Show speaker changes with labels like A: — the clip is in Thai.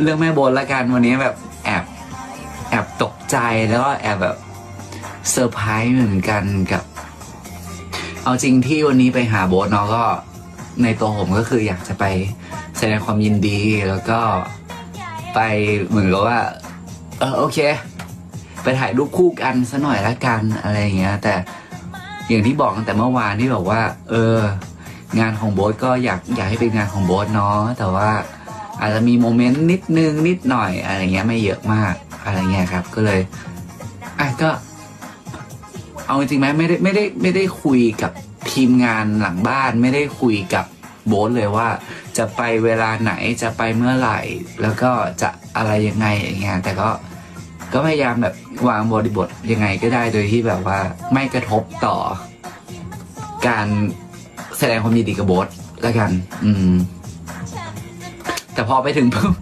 A: เรื่องแม่โบนละกันวันนี้แบบแอบแอบตกใจแล้วก็แอบแบบเซอร์ไพรส์เหมือนกันกับ เอาจริงที่วันนี้ไปหาโบสเนาะก็ในตัวผมก็คืออยากจะไปแสดงความยินดีแล้วก็ไปเหมือนกับว่า เออโอเค ไปถ่ายรูปคู่กันซะหน่อยละกันอะไรอย่างเงี้ย แต่อย่างที่บอกตั้งแต่เมื่อวานที่บอกว่า เออ งานของโบ๊ทก็อยากอยากให้เป็นงานของโบ๊ทเนาะแต่ว่า อาจจะมีโมเมนต์นิดนึงนิดหน่อยอะไรเงี้ยไม่เยอะมากอะไรเงี้ยครับ ก็เลยอะก็ เอาจริงไหมไม่ได้ไม่ได้ไม่ได้คุยกับทีมงานหลังบ้าน ไม่ได้คุยกับโบ๊ทเลยว่า จะไปเวลาไหนจะไปเมื่อไหร่ แล้วก็จะอะไรยังไงอย่างเงี้ยแต่ก็ก็พยายามแบบวางบริบทยังไงก็ได้โดยที่แบบว่าไม่กระทบต่อ การแสดงความยินดีกับโบสแล้วกัน อืม แต่พอไปถึงปุ๊บ